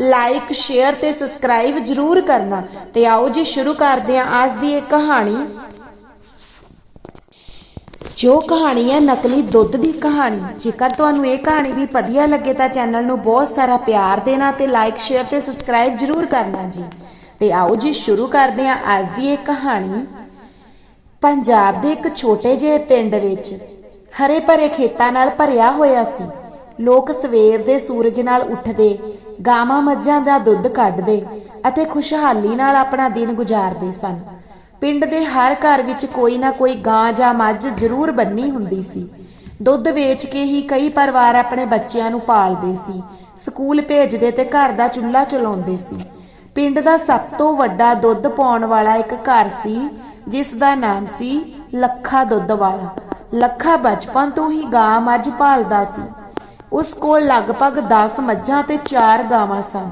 Like share ਤੇ subscribe ਜਰੂਰ ਕਰਨਾ ਤੇ ਆਓ ਜੀ ਸ਼ੁਰੂ ਕਰਦੇ ਹਾਂ ਅੱਜ ਦੀ ਇਹ ਕਹਾਣੀ। ਜੋ ਕਹਾਣੀ ਹੈ ਨਕਲੀ ਦੁੱਧ ਦੀ ਕਹਾਣੀ। ਜੇਕਰ ਤੁਹਾਨੂੰ ਇਹ ਕਹਾਣੀ ਵੀ ਵਧੀਆ ਲੱਗੇ ਤਾਂ ਚੈਨਲ ਨੂੰ ਬਹੁਤ ਸਾਰਾ ਪਿਆਰ ਦੇਣਾ ਤੇ ਲਾਈਕ ਸ਼ੇਅਰ ਤੇ ਸਬਸਕ੍ਰਾਈਬ ਜਰੂਰ ਕਰਨਾ ਜੀ। ਤੇ ਆਓ ਜੀ ਸ਼ੁਰੂ ਕਰਦੇ ਹਾਂ ਅੱਜ ਦੀ ਇਹ ਕਹਾਣੀ। ਪੰਜਾਬ ਦੇ ਇੱਕ ਛੋਟੇ ਜਿਹੇ ਪਿੰਡ ਵਿੱਚ ਹਰੇ ਭਰੇ ਖੇਤਾਂ ਨਾਲ ਭਰਿਆ ਹੋਇਆ ਸੀ। ਲੋਕ ਸਵੇਰ ਦੇ ਸੂਰਜ ਨਾਲ ਉੱਠਦੇ, ਗਾਵਾਂ ਮੱਝਾਂ ਦਾ ਦੁੱਧ ਕੱਢਦੇ ਅਤੇ ਖੁਸ਼ਹਾਲੀ ਨਾਲ ਆਪਣਾ ਦਿਨ ਗੁਜ਼ਾਰਦੇ ਸਨ। ਪਿੰਡ ਦੇ ਹਰ ਘਰ ਵਿੱਚ ਕੋਈ ਨਾ ਕੋਈ ਗਾਂ ਜਾਂ ਮੱਝ ਜ਼ਰੂਰ ਬੰਨੀ ਹੁੰਦੀ ਸੀ। ਦੁੱਧ ਵੇਚ ਕੇ ਹੀ ਕਈ ਪਰਿਵਾਰ ਆਪਣੇ ਬੱਚਿਆਂ ਨੂੰ ਪਾਲਦੇ ਸੀ, ਸਕੂਲ ਭੇਜਦੇ ਤੇ ਘਰ ਦਾ ਚੁੱਲ੍ਹਾ ਚਲਾਉਂਦੇ ਸੀ। ਪਿੰਡ ਦਾ ਸਭ ਤੋਂ ਵੱਡਾ ਦੁੱਧ ਪਾਉਣ ਵਾਲਾ ਇੱਕ ਘਰ ਸੀ, ਜਿਸ ਦਾ ਨਾਮ ਸੀ ਲੱਖਾ ਦੁੱਧ ਵਾਲਾ। ਲੱਖਾ ਬਚਪਨ ਤੋਂ ਹੀ ਗਾਂ ਮੱਝ ਪਾਲਦਾ ਸੀ। ਉਸ ਕੋਲ ਲਗਭਗ 10 ਮੱਝਾਂ ਤੇ 4 ਗਾਵਾਂ ਸਨ।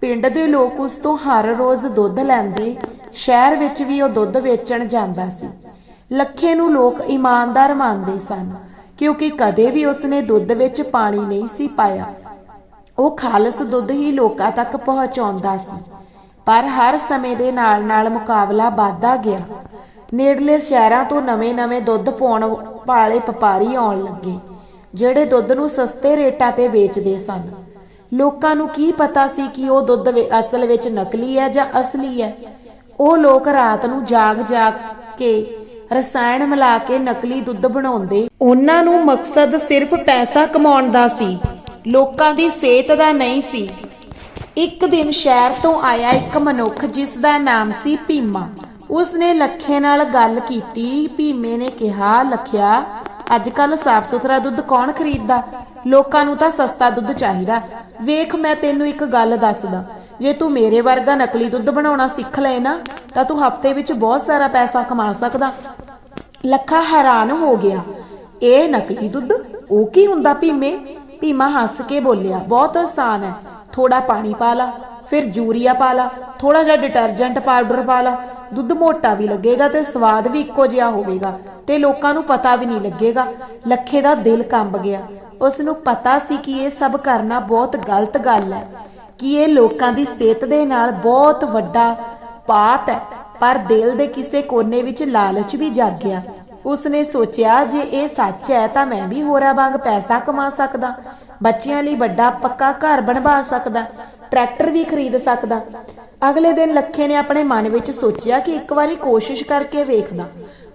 ਪਿੰਡ ਦੇ ਲੋਕ ਉਸ ਤੋਂ ਹਰ ਰੋਜ਼ ਦੁੱਧ ਲੈਂਦੇ, ਸ਼ਹਿਰ ਵਿੱਚ ਵੀ ਉਹ ਦੁੱਧ ਵੇਚਣ ਜਾਂਦਾ ਸੀ। ਲੱਖੇ ਨੂੰ ਲੋਕ ਇਮਾਨਦਾਰ ਮੰਨਦੇ ਸਨ, ਕਿਉਂਕਿ ਕਦੇ ਵੀ ਉਸਨੇ ਦੁੱਧ ਵਿੱਚ ਪਾਣੀ ਨਹੀਂ ਸੀ ਪਾਇਆ। ਉਹ ਖਾਲਸ ਦੁੱਧ ਹੀ ਲੋਕਾਂ ਤੱਕ ਪਹੁੰਚਾਉਂਦਾ ਸੀ। ਪਰ ਹਰ ਸਮੇਂ ਦੇ ਨਾਲ-ਨਾਲ ਮੁਕਾਬਲਾ ਵੱਧਦਾ ਗਿਆ। ਨੇੜਲੇ ਸ਼ਹਿਰਾਂ ਤੋਂ ਨਵੇਂ-ਨਵੇਂ ਦੁੱਧ ਪਾਉਣ ਵਾਲੇ ਵਪਾਰੀ ਆਉਣ ਲੱਗੇ। ਜਿਹੜੇ ਦੁੱਧ ਨੂੰ ਸਸਤੇ ਰੇਟਾਂ ਤੇ ਵੇਚਦੇ ਸਨ। ਲੋਕਾਂ ਨੂੰ ਕੀ ਪਤਾ ਸੀ ਕਿ ਉਹ ਦੁੱਧ ਅਸਲ ਵਿੱਚ ਨਕਲੀ ਹੈ ਜਾਂ ਅਸਲੀ ਹੈ? ਉਹ ਲੋਕ ਰਾਤ ਨੂੰ ਜਾਗ-ਜਾਗ ਕੇ ਰਸਾਇਣ ਮਿਲਾ ਕੇ ਨਕਲੀ ਦੁੱਧ ਬਣਾਉਂਦੇ। ਉਹਨਾਂ ਨੂੰ ਮਕਸਦ ਸਿਰਫ ਪੈਸਾ ਕਮਾਉਣ ਦਾ ਸੀ। ਲੋਕਾਂ ਦੀ ਸਿਹਤ ਦਾ ਨਹੀਂ ਸੀ। ਇੱਕ ਦਿਨ ਸ਼ਹਿਰ ਤੋਂ ਆਇਆ ਇੱਕ ਮਨੁੱਖ ਜਿਸ ਦਾ ਨਾਮ ਸੀ ਭੀਮਾ। ਉਸਨੇ ਲੱਖੇ ਨਾਲ ਗੱਲ ਕੀਤੀ। ਭੀਮੇ ਨੇ ਕਿਹਾ, ਲਖਿਆ ਅੱਜ ਕੱਲ ਸਾਫ਼ ਸੁਥਰਾ ਦੁੱਧ ਕੌਣ ਖਰੀਦਦਾ? ਲੋਕਾਂ ਨੂੰ ਤਾਂ ਸਸਤਾ ਦੁੱਧ ਚਾਹੀਦਾ। ਵੇਖ, ਮੈਂ ਤੈਨੂੰ ਇੱਕ ਗੱਲ ਦੱਸਦਾ। ਜੇ ਤੂੰ ਮੇਰੇ ਵਰਗਾ ਨਕਲੀ ਦੁੱਧ ਬਣਾਉਣਾ ਸਿੱਖ ਲਏ ਨਾ, ਤਾਂ ਤੂੰ ਹਫ਼ਤੇ ਵਿੱਚ ਬਹੁਤ ਸਾਰਾ ਪੈਸਾ ਕਮਾ ਸਕਦਾ। ਲੱਖਾ ਹੈਰਾਨ ਹੋ ਗਿਆ। ਇਹ ਨਕਲੀ ਦੁੱਧ? ਉਹ ਕੀ ਹੁੰਦਾ ਭੀਮੇ? ਭੀਮਾ ਹੱਸ ਕੇ ਬੋਲਿਆ, ਬਹੁਤ ਆਸਾਨ ਹੈ। ਥੋੜਾ ਪਾਣੀ ਪਾ ਲਾ। ਫਿਰ ਯੂਰੀਆ ਪਾ ਲਾ ਥੋੜਾ ਜਿਹਾ ਡਿਟਰਜੈਂਟ ਪਾਊਡਰ ਪਾ ਲਾ, ਦੁੱਧ ਮੋਟਾ ਵੀ ਲੱਗੇਗਾ ਤੇ ਸਵਾਦ ਵੀ ਇੱਕੋ ਜਿਹਾ ਹੋਵੇਗਾ ਤੇ ਲੋਕਾਂ ਨੂੰ ਪਤਾ ਵੀ ਨਹੀਂ ਲੱਗੇਗਾ। ਲੱਖੇ ਦਾ ਦਿਲ ਕੰਬ ਗਿਆ। ਉਸ ਨੂੰ ਪਤਾ ਸੀ ਕਿ ਇਹ ਸਭ ਕਰਨਾ ਬਹੁਤ ਗਲਤ ਗੱਲ ਹੈ, ਕਿ ਇਹ ਲੋਕਾਂ ਦੀ ਸਿਹਤ ਦੇ ਨਾਲ ਬਹੁਤ ਵੱਡਾ ਪਾਪ ਹੈ, ਪਰ ਦਿਲ ਦੇ ਕਿਸੇ ਕੋਨੇ ਵਿੱਚ ਲਾਲਚ ਵੀ ਜਾਗਿਆ ਉਸਨੇ ਸੋਚਿਆ, ਜੇ ਇਹ ਸੱਚ ਹੈ ਤਾਂ ਮੈਂ ਵੀ ਹੋਰਾਂ ਵਾਂਗ ਪੈਸਾ ਕਮਾ ਸਕਦਾ, ਬੱਚਿਆਂ ਲਈ ਵੱਡਾ ਪੱਕਾ ਘਰ ਬਣਵਾ ਸਕਦਾ। ਟਰੈਕਟਰ ਵੀ ਖਰੀਦ ਸਕਦਾ। ਅਗਲੇ ਦਿਨ ਲੱਖੇ ਨੇ ਆਪਣੇ ਮਨ ਵਿੱਚ ਸੋਚਿਆ ਕਿ ਇੱਕ ਵਾਰੀ ਕੋਸ਼ਿਸ਼ ਕਰਕੇ ਵੇਖਦਾ।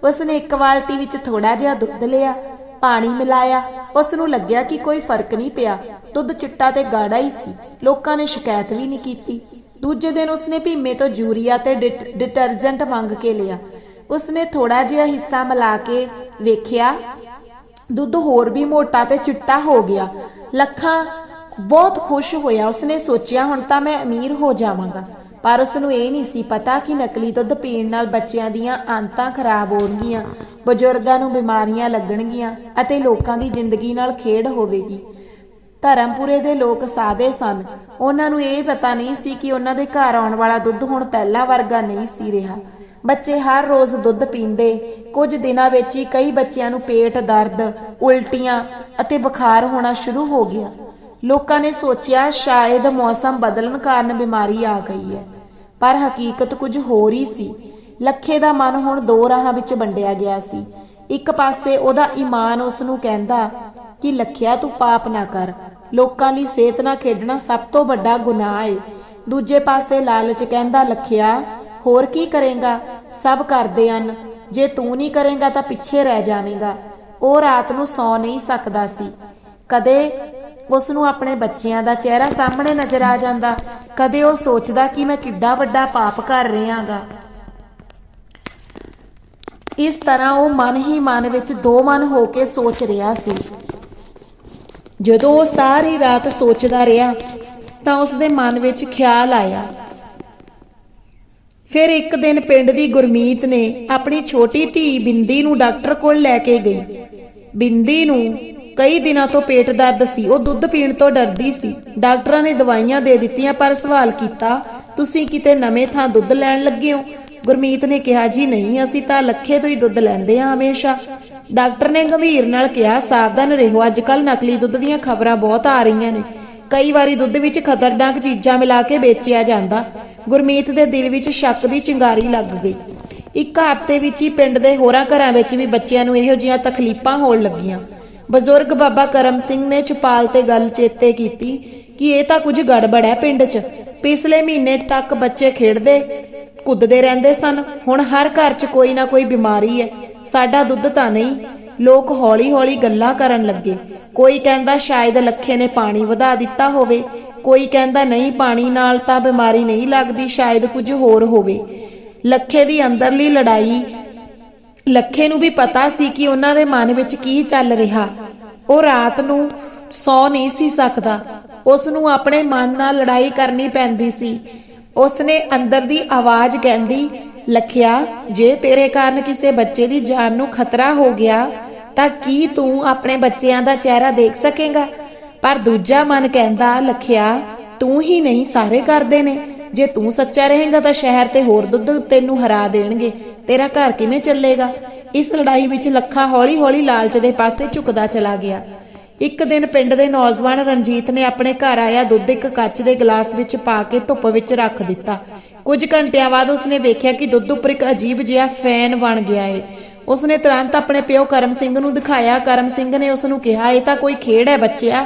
ਉਸਨੇ ਇੱਕ ਬਾਲਟੀ ਵਿੱਚ ਥੋੜਾ ਜਿਹਾ ਦੁੱਧ ਲਿਆ, ਪਾਣੀ ਮਿਲਾਇਆ। ਉਸ ਨੂੰ ਲੱਗਿਆ ਕਿ ਕੋਈ ਫ਼ਰਕ ਨਹੀਂ ਪਿਆ। ਦੁੱਧ ਚਿੱਟਾ ਤੇ ਗਾੜਾ ਹੀ ਸੀ। ਲੋਕਾਂ ਨੇ ਸ਼ਿਕਾਇਤ ਵੀ ਨਹੀਂ ਕੀਤੀ। ਦੂਜੇ ਦਿਨ ਉਸਨੇ ਭੀਮੇ ਤੋਂ ਯੂਰੀਆ ਤੇ ਡਿਟ- ਡਿਟਰਜੈਂਟ ਮੰਗ ਕੇ ਲਿਆ। ਉਸਨੇ ਥੋੜਾ ਜਿਹਾ ਹਿੱਸਾ ਮਿਲਾ ਕੇ ਵੇਖਿਆ, ਦੁੱਧ ਹੋਰ ਵੀ ਮੋਟਾ ਤੇ ਚਿੱਟਾ ਹੋ ਗਿਆ। ਲੱਖਾਂ ਬਹੁਤ ਖੁਸ਼ ਹੋਇਆ, ਉਸਨੇ ਸੋਚਿਆ, ਹੁਣ ਤਾਂ ਮੈਂ ਅਮੀਰ ਹੋ ਜਾਵਾਂਗਾ। ਪਰ ਉਸ ਨੂੰ ਇਹ ਨਹੀਂ ਸੀ ਪਤਾ ਕਿ ਨਕਲੀ ਦੁੱਧ ਪੀਣ ਨਾਲ ਬੱਚਿਆਂ ਦੀਆਂ ਆਂਤਾਂ ਖਰਾਬ ਹੋਣਗੀਆਂ, ਬਜ਼ੁਰਗਾਂ ਨੂੰ ਬਿਮਾਰੀਆਂ ਲੱਗਣਗੀਆਂ ਅਤੇ ਲੋਕਾਂ ਦੀ ਜ਼ਿੰਦਗੀ ਨਾਲ ਖੇਡ ਹੋਵੇਗੀ। ਧਰਮਪੁਰੇ ਦੇ ਲੋਕ ਸਾਦੇ ਸਨ। ਉਹਨਾਂ ਨੂੰ ਇਹ ਪਤਾ ਨਹੀਂ ਸੀ ਕਿ ਉਹਨਾਂ ਦੇ ਘਰ ਆਉਣ ਵਾਲਾ ਦੁੱਧ ਹੁਣ ਪਹਿਲਾਂ ਵਰਗਾ ਨਹੀਂ ਸੀ ਰਿਹਾ। ਬੱਚੇ ਹਰ ਰੋਜ਼ ਦੁੱਧ ਪੀਂਦੇ, ਕੁਝ ਦਿਨਾਂ ਵਿੱਚ ਹੀ ਕਈ ਬੱਚਿਆਂ ਨੂੰ ਪੇਟ ਦਰਦ, ਉਲਟੀਆਂ ਅਤੇ ਬੁਖਾਰ ਹੋਣਾ ਸ਼ੁਰੂ ਹੋ ਗਿਆ। ਲੋਕਾਂ ਨੇ ਸੋਚਿਆ ਸ਼ਾਇਦ ਮੌਸਮ ਬਦਲਣ ਕਾਰਨ ਬਿਮਾਰੀ ਆ ਗਈ ਹੈ। ਪਰ ਹਕੀਕਤ ਕੁਝ ਹੋਰ ਹੀ ਸੀ। ਲੱਖੇ ਦਾ ਮਨ ਹੁਣ ਦੋ ਰਾਹਾਂ ਵਿੱਚ ਵੰਡਿਆ ਗਿਆ ਸੀ। ਇੱਕ ਪਾਸੇ ਉਹਦਾ ਈਮਾਨ ਉਸ ਨੂੰ ਕਹਿੰਦਾ ਕਿ ਲੱਖਿਆ ਤੂੰ ਪਾਪ ਨਾ ਕਰ। ਲੋਕਾਂ ਲਈ ਸਿਹਤ ਨਾਲ ਖੇਡਣਾ ਸਭ ਤੋਂ ਵੱਡਾ ਗੁਨਾਹ ਏ। ਦੂਜੇ ਪਾਸੇ ਲਾਲਚ ਕਹਿੰਦਾ, ਲੱਖਿਆ, ਹੋਰ ਕੀ ਕਰੇਗਾ? ਸਭ ਕਰਦੇ ਹਨ। ਜੇ ਤੂੰ ਨਹੀਂ ਕਰੇਗਾ ਤਾਂ ਪਿੱਛੇ ਰਹਿ ਜਾਵੇਂਗਾ। ਉਹ ਰਾਤ ਨੂੰ ਸੌ ਨਹੀਂ ਸਕਦਾ ਸੀ। ਕਦੇ ਉਸ ਨੂੰ ਆਪਣੇ ਬੱਚਿਆਂ ਦਾ ਚਿਹਰਾ ਸਾਹਮਣੇ ਨਜ਼ਰ ਆ ਜਾਂਦਾ। ਕਦੇ ਉਹ ਸੋਚਦਾ ਕਿ ਮੈਂ ਕਿੱਡਾ ਵੱਡਾ ਪਾਪ ਕਰ ਰਿਹਾਗਾ। ਇਸ ਤਰ੍ਹਾਂ ਉਹ ਮਨ ਹੀ ਮਨ ਵਿੱਚ ਦੋ ਮਨ ਹੋ ਕੇ ਸੋਚ ਰਿਹਾ ਸੀ। ਜਦੋਂ ਉਹ ਸਾਰੀ ਰਾਤ ਸੋਚਦਾ ਰਿਹਾ, ਤਾਂ ਉਸ ਦੇ ਮਨ ਵਿੱਚ ਖਿਆਲ ਆਇਆ। ਫਿਰ ਇੱਕ ਦਿਨ ਪਿੰਡ ਦੀ ਗੁਰਮੀਤ ਨੇ ਆਪਣੀ ਛੋਟੀ ਧੀ ਬਿੰਦੀ ਨੂੰ ਡਾਕਟਰ ਕੋਲ ਲੈ ਕੇ ਗਈ। ਬਿੰਦੀ ਨੂੰ ਕਈ ਦਿਨਾਂ ਤੋਂ ਪੇਟ ਦਰਦ ਸੀ, ਉਹ ਦੁੱਧ ਪੀਣ ਤੋਂ ਡਰਦੀ ਸੀ। ਡਾਕਟਰਾਂ ਨੇ ਦਵਾਈਆਂ ਦੇ ਦਿੱਤੀਆਂ, ਪਰ ਸਵਾਲ ਕੀਤਾ, ਤੁਸੀਂ ਕਿਤੇ ਨਵੇਂ ਥਾਂ ਦੁੱਧ ਲੈਣ ਲੱਗੇ ਹੋ? ਗੁਰਮੀਤ ਨੇ ਕਿਹਾ, ਜੀ ਨਹੀਂ, ਅਸੀਂ ਤਾਂ ਲੱਖੇ ਤੋਂ ਹੀ ਦੁੱਧ ਲੈਂਦੇ ਹਾਂ ਹਮੇਸ਼ਾ। ਡਾਕਟਰ ਨੇ ਗੰਭੀਰ ਨਾਲ ਕਿਹਾ, ਸਾਵਧਾਨ ਰਹੋ ਅੱਜ ਕੱਲ ਨਕਲੀ ਦੁੱਧ ਦੀਆਂ ਖਬਰਾਂ ਬਹੁਤ ਆ ਰਹੀਆਂ ਨੇ। ਕਈ ਵਾਰੀ ਦੁੱਧ ਵਿੱਚ ਖਤਰਨਾਕ ਚੀਜ਼ਾਂ ਮਿਲਾ ਕੇ ਵੇਚਿਆ ਜਾਂਦਾ। ਗੁਰਮੀਤ ਦੇ ਦਿਲ ਵਿੱਚ ਸ਼ੱਕ ਦੀ ਚਿੰਗਾਰੀ ਲੱਗ ਗਈ। ਇੱਕ ਹਫ਼ਤੇ ਵਿੱਚ ਹੀ ਪਿੰਡ ਦੇ ਹੋਰਾਂ ਘਰਾਂ ਵਿੱਚ ਵੀ ਬੱਚਿਆਂ ਨੂੰ ਇਹੋ ਜਿਹੀਆਂ ਤਕਲੀਫਾਂ ਹੋਣ ਲੱਗੀਆਂ। ਬਜ਼ੁਰਗ ਬਾਬਾ ਕਰਮ ਸਿੰਘ ਨੇ ਚਪਾਲ ਤੇ ਗੱਲ ਚੇਤੇ ਕੀਤੀ ਕਿ ਇਹ ਤਾਂ ਕੁਝ ਗੜਬੜ ਹੈ ਪਿੰਡ 'ਚ। ਪਿਛਲੇ ਮਹੀਨੇ ਤੱਕ ਬੱਚੇ ਖੇਡਦੇ, ਕੁੱਦਦੇ ਰਹਿੰਦੇ ਸਨ। ਹੁਣ ਹਰ ਘਰ 'ਚ ਕੋਈ ਨਾ ਕੋਈ ਬਿਮਾਰੀ ਹੈ। ਸਾਡਾ ਦੁੱਧ ਤਾਂ ਨਹੀਂ। ਲੋਕ ਹੌਲੀ-ਹੌਲੀ ਗੱਲਾਂ ਕਰਨ ਲੱਗੇ। ਕੋਈ ਕਹਿੰਦਾ ਸ਼ਾਇਦ ਲੱਖੇ ਨੇ ਪਾਣੀ ਵਧਾ ਦਿੱਤਾ ਹੋਵੇ। ਕੋਈ ਕਹਿੰਦਾ ਨਹੀਂ, ਪਾਣੀ ਨਾਲ ਤਾਂ ਬਿਮਾਰੀ ਨਹੀਂ ਲੱਗਦੀ, ਸ਼ਾਇਦ ਕੁਝ ਹੋਰ ਹੋਵੇ। ਲੱਖੇ ਦੀ ਅੰਦਰਲੀ ਲੜਾਈ ਲੱਖੇ ਨੂੰ ਵੀ ਪਤਾ ਸੀ ਕਿ ਉਹਨਾਂ ਦੇ ਮਨ ਵਿੱਚ ਕੀ ਚੱਲ ਰਿਹਾ। ਉਹ ਰਾਤ ਨੂੰ ਸੌ ਨਹੀਂ ਸੀ ਸਕਦਾ। ਉਸ ਨੂੰ ਆਪਣੇ ਮਨ ਨਾਲ ਲੜਾਈ ਕਰਨੀ ਪੈਂਦੀ ਸੀ। ਉਸ ਨੇ ਅੰਦਰ ਦੀ ਆਵਾਜ਼ ਕਹਿੰਦੀ, ਲਖਿਆ, ਜੇ ਤੇਰੇ ਕਾਰਨ ਕਿਸੇ ਬੱਚੇ ਦੀ ਜਾਨ ਨੂੰ ਖਤਰਾ ਹੋ ਗਿਆ, ਤਾਂ ਕੀ ਤੂੰ ਆਪਣੇ ਬੱਚਿਆਂ ਦਾ ਚਿਹਰਾ ਦੇਖ ਸਕੇਗਾ? ਪਰ ਦੂਜਾ ਮਨ ਕਹਿੰਦਾ, ਲਖਿਆ, ਤੂੰ ਹੀ ਨਹੀਂ, ਸਾਰੇ ਕਰਦੇ ਨੇ। ਜੇ ਤੂੰ ਸੱਚਾ ਰਹੇਗਾ ਤਾਂ ਸ਼ਹਿਰ ਤੇ ਹੋਰ ਦੁੱਧ ਤੈਨੂੰ ਹਰਾ ਦੇਣਗੇ। ਤੇਰਾ ਘਰ ਕਿਵੇਂ ਚੱਲੇਗਾ? ਇਸ ਲੜਾਈ ਵਿੱਚ ਲੱਖਾ ਹੌਲੀ-ਹੌਲੀ ਲਾਲਚ ਦੇ ਪਾਸੇ ਝੁਕਦਾ ਚਲਾ ਗਿਆ। ਇੱਕ ਦਿਨ ਪਿੰਡ ਦੇ ਨੌਜਵਾਨ ਰਣਜੀਤ ਨੇ ਆਪਣੇ ਘਰ ਆਇਆ ਦੁੱਧ ਇੱਕ ਕੱਚ ਦੇ ਗਲਾਸ ਵਿੱਚ ਪਾ ਕੇ ਧੁੱਪ ਵਿੱਚ ਰੱਖ ਦਿੱਤਾ। ਕੁਝ ਘੰਟਿਆਂ ਬਾਅਦ ਉਸਨੇ ਵੇਖਿਆ ਕਿ ਦੁੱਧ ਉੱਪਰ ਇੱਕ ਅਜੀਬ ਜਿਹਾ ਫੈਨ ਬਣ ਗਿਆ ਏ। ਉਸਨੇ ਤੁਰੰਤ ਆਪਣੇ ਪਿਓ ਕਰਮ ਸਿੰਘ ਨੂੰ ਦਿਖਾਇਆ। ਕਰਮ ਸਿੰਘ ਨੇ ਉਸ ਨੂੰ ਕਿਹਾ, ਇਹ ਤਾਂ ਕੋਈ ਖੇਡ ਹੈ ਬੱਚਿਆ।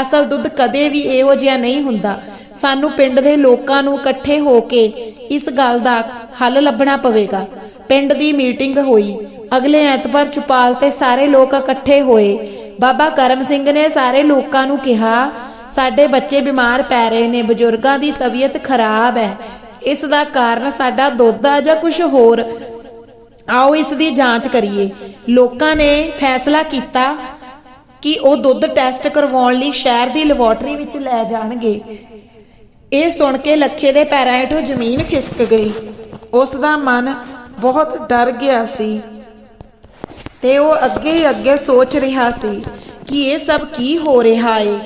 ਅਸਲ ਦੁੱਧ ਕਦੇ ਵੀ ਇਹੋ ਜਿਹਾ ਨਹੀਂ ਹੁੰਦਾ। ਸਾਨੂੰ ਪਿੰਡ ਦੇ ਲੋਕਾਂ ਨੂੰ ਇਕੱਠੇ ਹੋ ਕੇ ਇਸ ਗੱਲ ਦਾ ਹੱਲ ਲੱਭਣਾ ਪਵੇਗਾ। ਪਿੰਡ ਦੀ ਮੀਟਿੰਗ ਹੋਈ। ਅਗਲੇ ਐਤਵਾਰ ਚੁਪਾਲ ਤੇ ਸਾਰੇ ਲੋਕ ਇਕੱਠੇ ਹੋਏ। ਬਾਬਾ ਕਰਮ ਸਿੰਘ ਨੇ ਸਾਰੇ ਲੋਕਾਂ ਨੂੰ ਕਿਹਾ, ਸਾਡੇ ਬੱਚੇ ਬਿਮਾਰ ਪੈ ਰਹੇ ਨੇ, ਬਜ਼ੁਰਗਾਂ ਦੀ ਤਬੀਅਤ ਖਰਾਬ ਹੈ। ਇਸ ਦਾ ਕਾਰਨ ਸਾਡਾ ਦੁੱਧ ਆ ਜਾਂ ਕੁਝ ਹੋਰ। ਆਓ ਇਸ ਦੀ ਜਾਂਚ ਕਰੀਏ। ਲੋਕਾਂ ਨੇ ਫੈਸਲਾ ਕੀਤਾ ਕਿ ਉਹ ਦੁੱਧ ਟੈਸਟ ਕਰਵਾਉਣ ਲਈ ਸ਼ਹਿਰ ਦੀ ਲੈਬੋਰਟਰੀ ਵਿੱਚ ਲੈ ਜਾਣਗੇ। ਇਹ ਸੁਣ ਕੇ ਲੱਖੇ ਦੇ ਪੈਰਾਂ ਹੇਠੋਂ ਜ਼ਮੀਨ ਖਿਸਕ ਗਈ। ਉਸ ਦਾ ਮਨ ਬਹੁਤ ਡਰ ਗਿਆ ਸੀ। ਤੇ ਉਹ ਅੱਗੇ ਅੱਗੇ ਸੋਚ ਰਿਹਾ ਸੀ ਕਿ ਇਹ ਸਭ ਕੀ ਹੋ ਰਿਹਾ ਏ।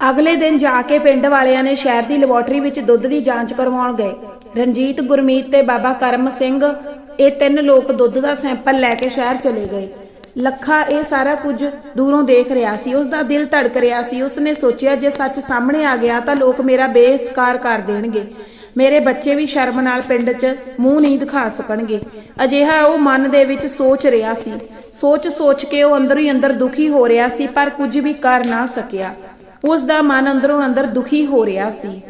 ਅਗਲੇ ਦਿਨ ਜਾ ਕੇ ਪਿੰਡ ਵਾਲਿਆਂ ਨੇ ਸ਼ਹਿਰ ਦੀ ਲੈਬੋਰਟਰੀ ਵਿੱਚ ਦੁੱਧ ਦੀ ਜਾਂਚ ਕਰਵਾਉਣ ਗਏ। ਰਣਜੀਤ, ਗੁਰਮੀਤ ਤੇ ਬਾਬਾ ਕਰਮ ਸਿੰਘ, ਇਹ ਤਿੰਨ ਲੋਕ ਦੁੱਧ ਦਾ ਸੈਂਪਲ ਲੈ ਕੇ ਸ਼ਹਿਰ ਚਲੇ ਗਏ। ਲੱਖਾ ਇਹ ਸਾਰਾ ਕੁਝ ਦੂਰੋਂ ਦੇਖ ਰਿਹਾ ਸੀ। ਉਸ ਦਾ ਦਿਲ ਧੜਕ ਰਿਹਾ ਸੀ। ਉਸ ਨੇ ਸੋਚਿਆ, ਜੇ ਸੱਚ ਸਾਹਮਣੇ ਆ ਗਿਆ ਤਾਂ ਲੋਕ ਮੇਰਾ ਬੇਇੱਜ਼ਕਾਰ ਕਰ ਦੇਣਗੇ। ਮੇਰੇ ਬੱਚੇ ਵੀ ਸ਼ਰਮ ਨਾਲ ਪਿੰਡ 'ਚ ਮੂੰਹ ਨਹੀਂ ਦਿਖਾ ਸਕਣਗੇ। ਅਜਿਹਾ ਉਹ ਮਨ ਦੇ ਵਿੱਚ ਸੋਚ ਰਿਹਾ ਸੀ। ਸੋਚ ਸੋਚ ਕੇ ਉਹ ਅੰਦਰੋਂ ਹੀ ਅੰਦਰ ਦੁਖੀ ਹੋ ਰਿਹਾ ਸੀ, ਪਰ ਕੁਝ ਵੀ ਕਰ ਨਾ ਸਕਿਆ। ਉਸ ਦਾ ਮਨ ਅੰਦਰੋਂ ਅੰਦਰ ਦੁਖੀ ਹੋ ਰਿਹਾ ਸੀ।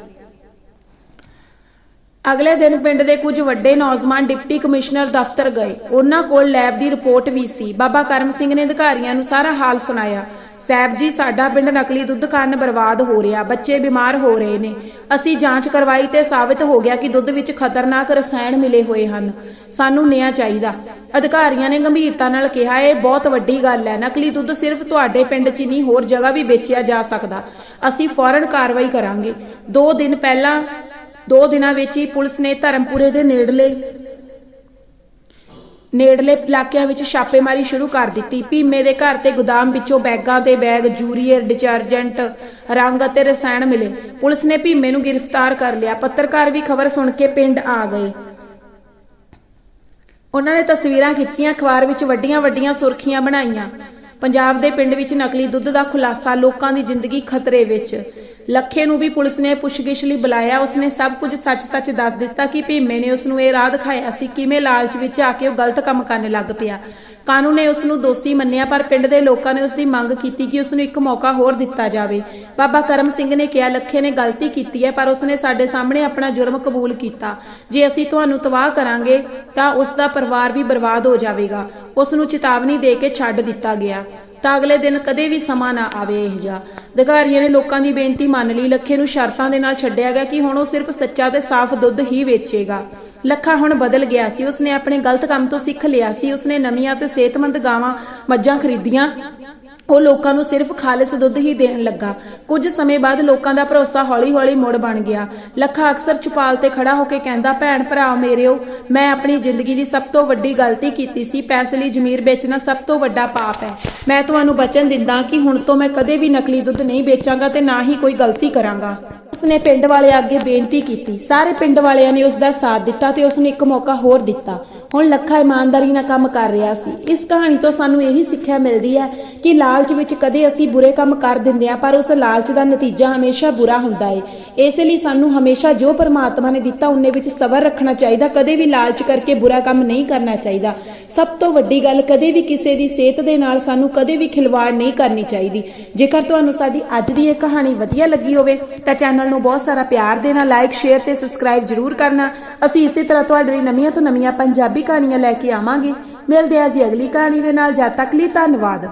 ਅਗਲੇ ਦਿਨ ਪਿੰਡ ਦੇ ਕੁਝ ਵੱਡੇ ਨੌਜਵਾਨ ਡਿਪਟੀ ਕਮਿਸ਼ਨਰ ਦਫ਼ਤਰ ਗਏ। ਉਹਨਾਂ ਕੋਲ ਲੈਬ ਦੀ ਰਿਪੋਰਟ ਵੀ ਸੀ। ਬਾਬਾ ਕਰਮ ਸਿੰਘ ਨੇ ਅਧਿਕਾਰੀਆਂ ਨੂੰ ਸਾਰਾ ਹਾਲ ਸੁਣਾਇਆ। ਸਾਹਿਬ ਜੀ, ਸਾਡਾ ਪਿੰਡ ਨਕਲੀ ਦੁੱਧ ਕਾਰਨ ਬਰਬਾਦ ਹੋ ਰਿਹਾ। ਬੱਚੇ ਬਿਮਾਰ ਹੋ ਰਹੇ ਨੇ। ਅਸੀਂ ਜਾਂਚ ਕਰਵਾਈ ਤੇ ਸਾਬਤ ਹੋ ਗਿਆ ਕਿ ਦੁੱਧ ਵਿੱਚ ਖਤਰਨਾਕ ਰਸਾਇਣ ਮਿਲੇ ਹੋਏ ਹਨ। ਸਾਨੂੰ ਨਿਆਂ ਚਾਹੀਦਾ। ਅਧਿਕਾਰੀਆਂ ਨੇ ਗੰਭੀਰਤਾ ਨਾਲ ਕਿਹਾ, ਇਹ ਬਹੁਤ ਵੱਡੀ ਗੱਲ ਹੈ। ਨਕਲੀ ਦੁੱਧ ਸਿਰਫ ਤੁਹਾਡੇ ਪਿੰਡ 'ਚ ਨਹੀਂ, ਹੋਰ ਜਗ੍ਹਾ ਵੀ ਵੇਚਿਆ ਜਾ ਸਕਦਾ। ਅਸੀਂ ਫੌਰਨ ਕਾਰਵਾਈ ਕਰਾਂਗੇ। 2 ਦਿਨ ਪਹਿਲਾਂ ਦੋ ਦਿਨਾਂ ਵਿੱਚ ਹੀ ਪੁਲਿਸ ਨੇ ਧਰਮਪੁਰੇ ਦੇ ਨੇੜਲੇ ਨੇੜਲੇ ਇਲਾਕਿਆਂ ਵਿੱਚ ਛਾਪੇਮਾਰੀ ਸ਼ੁਰੂ ਕਰ ਦਿੱਤੀ। ਭੀਮੇ ਦੇ ਘਰ ਤੇ ਗੋਦਾਮ ਵਿੱਚੋਂ ਬੈਗਾਂ ਤੇ ਬੈਗ, ਜੂਰੀਅਰ, ਡਿਟਰਜੈਂਟ, ਰੰਗ ਅਤੇ ਰਸਾਇਣ ਮਿਲੇ। ਪੁਲਿਸ ਨੇ ਭੀਮੇ ਨੂੰ ਗ੍ਰਿਫਤਾਰ ਕਰ ਲਿਆ। ਪੱਤਰਕਾਰ ਵੀ ਖਬਰ ਸੁਣ ਕੇ ਪਿੰਡ ਆ ਗਏ। ਉਹਨਾਂ ਨੇ ਤਸਵੀਰਾਂ ਖਿੱਚੀਆਂ, ਅਖਬਾਰ ਵਿੱਚ ਵੱਡੀਆਂ-ਵੱਡੀਆਂ ਸੁਰਖੀਆਂ ਬਣਾਈਆਂ। ਪੰਜਾਬ ਦੇ ਪਿੰਡ ਵਿੱਚ ਨਕਲੀ ਦੁੱਧ ਦਾ ਖੁਲਾਸਾ ਲੋਕਾਂ ਦੀ ਜ਼ਿੰਦਗੀ ਖਤਰੇ ਵਿੱਚ। ਲੱਖੇ ਨੂੰ ਵੀ ਪੁਲਿਸ ਨੇ ਪੁੱਛਗਿੱਛ ਲਈ ਬੁਲਾਇਆ। ਉਸਨੇ ਸਭ ਕੁਝ ਸੱਚ-ਸੱਚ ਦੱਸ ਦਿੱਤਾ ਕਿ ਭੀਮੇ ਨੇ ਉਸ ਨੂੰ ਇਹ ਰਾਹ ਦਿਖਾਇਆ ਸੀ। ਕਿਵੇਂ ਲਾਲਚ ਵਿੱਚ ਆ ਕੇ ਉਹ ਗਲਤ ਕੰਮ ਕਰਨ ਲੱਗ ਪਿਆ। ਕਾਨੂੰਨ ਨੇ ਉਸ ਨੂੰ ਦੋਸ਼ੀ ਮੰਨਿਆ, ਪਰ ਪਿੰਡ ਦੇ ਲੋਕਾਂ ਨੇ ਉਸ ਦੀ ਮੰਗ ਕੀਤੀ ਕਿ ਉਸ ਨੂੰ ਇੱਕ ਮੌਕਾ ਹੋਰ ਦਿੱਤਾ ਜਾਵੇ। ਬਾਬਾ ਕਰਮ ਸਿੰਘ ਨੇ ਕਿਹਾ, ਲੱਖੇ ਨੇ ਗਲਤੀ ਕੀਤੀ ਹੈ, ਪਰ ਉਸਨੇ ਸਾਡੇ ਸਾਹਮਣੇ ਆਪਣਾ ਜੁਰਮ ਕਬੂਲ ਕੀਤਾ। ਜੇ ਅਸੀਂ ਤੁਹਾਨੂੰ ਤਬਾਹ ਕਰਾਂਗੇ, ਤਾਂ ਉਸ ਦਾ ਪਰਿਵਾਰ ਵੀ ਬਰਬਾਦ ਹੋ ਜਾਵੇਗਾ। ਉਸ ਨੂੰ ਚੇਤਾਵਨੀ ਦੇ ਕੇ ਛੱਡ ਦਿੱਤਾ ਗਿਆ। ਤਾਂ ਅਗਲੇ ਦਿਨ ਕਦੇ ਵੀ ਸਮਾਂ ਨਾ ਆਵੇ ਇਹ ਜਾ ਅਧਿਕਾਰੀਆਂ ਨੇ ਲੋਕਾਂ ਦੀ ਬੇਨਤੀ ਮੰਨ ਲਈ। ਲੱਖੇ ਨੂੰ ਸ਼ਰਤਾਂ ਦੇ ਨਾਲ ਛੱਡਿਆ ਗਿਆ ਕਿ ਹੁਣ ਉਹ ਸਿਰਫ ਸੱਚਾ ਤੇ ਸਾਫ਼ ਦੁੱਧ ਹੀ ਵੇਚੇਗਾ। ਲੱਖਾ ਹੁਣ ਬਦਲ ਗਿਆ ਸੀ। ਉਸਨੇ ਆਪਣੇ ਗਲਤ ਕੰਮ ਤੋਂ ਸਿੱਖ ਲਿਆ ਸੀ। ਉਸਨੇ ਨਵੀਆਂ ਤੇ ਸਿਹਤਮੰਦ ਗਾਵਾਂ, ਮੱਝਾਂ ਖਰੀਦੀਆਂ। ਉਹ ਲੋਕਾਂ ਨੂੰ ਸਿਰਫ ਖਾਲਿਸ ਦੁੱਧ ਹੀ ਦੇਣ ਲੱਗਾ। ਕੁਝ ਸਮੇਂ ਬਾਅਦ ਲੋਕਾਂ ਦਾ ਭਰੋਸਾ ਹੌਲੀ-ਹੌਲੀ ਮੁੜ ਬਣ ਗਿਆ। ਲੱਖਾ ਅਕਸਰ ਚੁਪਾਲ ਤੇ ਖੜਾ ਹੋ ਕੇ ਕਹਿੰਦਾ, ਭੈਣ ਭਰਾ ਮੇਰਿਓ, ਮੈਂ ਆਪਣੀ ਜ਼ਿੰਦਗੀ ਦੀ ਸਭ ਤੋਂ ਵੱਡੀ ਗਲਤੀ ਕੀਤੀ ਸੀ। ਪੈਸੇ ਲਈ ਜ਼ਮੀਰ ਵੇਚਣਾ ਸਭ ਤੋਂ ਵੱਡਾ ਪਾਪ ਹੈ। ਮੈਂ ਤੁਹਾਨੂੰ ਬਚਨ ਦਿੰਦਾ ਕਿ ਹੁਣ ਤੋਂ ਮੈਂ ਕਦੇ ਵੀ ਨਕਲੀ ਦੁੱਧ ਨਹੀਂ ਵੇਚਾਂਗਾ ਤੇ ਨਾ ਹੀ ਕੋਈ ਗਲਤੀ ਕਰਾਂਗਾ। ਉਸਨੇ ਪਿੰਡ ਵਾਲਿਆਂ ਅੱਗੇ ਬੇਨਤੀ ਕੀਤੀ। ਸਾਰੇ ਪਿੰਡ ਵਾਲਿਆਂ ਨੇ ਉਸ ਦਾ ਸਾਥ ਦਿੱਤਾ ਤੇ ਉਸ ਨੂੰ ਇੱਕ ਮੌਕਾ ਹੋਰ ਦਿੱਤਾ। ਹੁਣ ਲੱਖਾ ਇਮਾਨਦਾਰੀ ਨਾਲ ਕੰਮ ਕਰ ਰਿਹਾ ਸੀ। ਇਸ ਕਹਾਣੀ ਤੋਂ ਸਾਨੂੰ ਇਹੀ ਸਿੱਖਿਆ ਮਿਲਦੀ ਹੈ ਕਿ ਲਾਲਚ ਵਿੱਚ ਕਦੇ ਅਸੀਂ ਬੁਰੇ ਕੰਮ ਕਰ ਦਿੰਦੇ ਹਾਂ, ਪਰ ਉਸ ਲਾਲਚ ਦਾ ਨਤੀਜਾ ਹਮੇਸ਼ਾ ਬੁਰਾ ਹੁੰਦਾ ਹੈ ਇਸ ਲਈ ਸਾਨੂੰ ਹਮੇਸ਼ਾ ਜੋ ਪਰਮਾਤਮਾ ਨੇ ਦਿੱਤਾ, ਉਹਨੇ ਵਿੱਚ ਸਬਰ ਰੱਖਣਾ ਚਾਹੀਦਾ, ਕਦੇ ਵੀ ਲਾਲਚ ਕਰਕੇ ਬੁਰਾ ਕੰਮ ਨਹੀਂ ਕਰਨਾ ਚਾਹੀਦਾ। ਸਭ ਤੋਂ ਵੱਡੀ ਗੱਲ, ਕਦੇ ਵੀ ਕਿਸੇ ਦੀ ਸਿਹਤ ਦੇ ਨਾਲ ਸਾਨੂੰ ਕਦੇ ਵੀ ਖਿਲਵਾੜ ਨਹੀਂ ਕਰਨੀ ਚਾਹੀਦੀ। ਜੇਕਰ ਤੁਹਾਨੂੰ ਸਾਡੀ ਅੱਜ ਦੀ ਇਹ ਕਹਾਣੀ ਵਧੀਆ ਲੱਗੀ ਹੋਵੇ, ਤਾਂ ਚੈਨਲ ਨੂੰ ਬਹੁਤ ਸਾਰਾ ਪਿਆਰ ਦੇਣਾ, ਲਾਈਕ, ਸ਼ੇਅਰ ਤੇ ਸਬਸਕ੍ਰਾਈਬ ਜਰੂਰ ਕਰਨਾ। ਅਸੀਂ ਇਸੇ ਤਰ੍ਹਾਂ ਤੁਹਾਡੇ ਲਈ ਨਵੀਆਂ ਤੋਂ ਨਵੀਆਂ ਪੰਜਾਬੀ ਕਹਾਣੀਆਂ ਲੈ ਕੇ ਆਵਾਂਗੇ। ਮਿਲਦੇ ਹਾਂ ਜੀ ਅਗਲੀ ਕਹਾਣੀ ਦੇ ਨਾਲ। ਜਦ ਤੱਕ ਲਈ ਧੰਨਵਾਦ।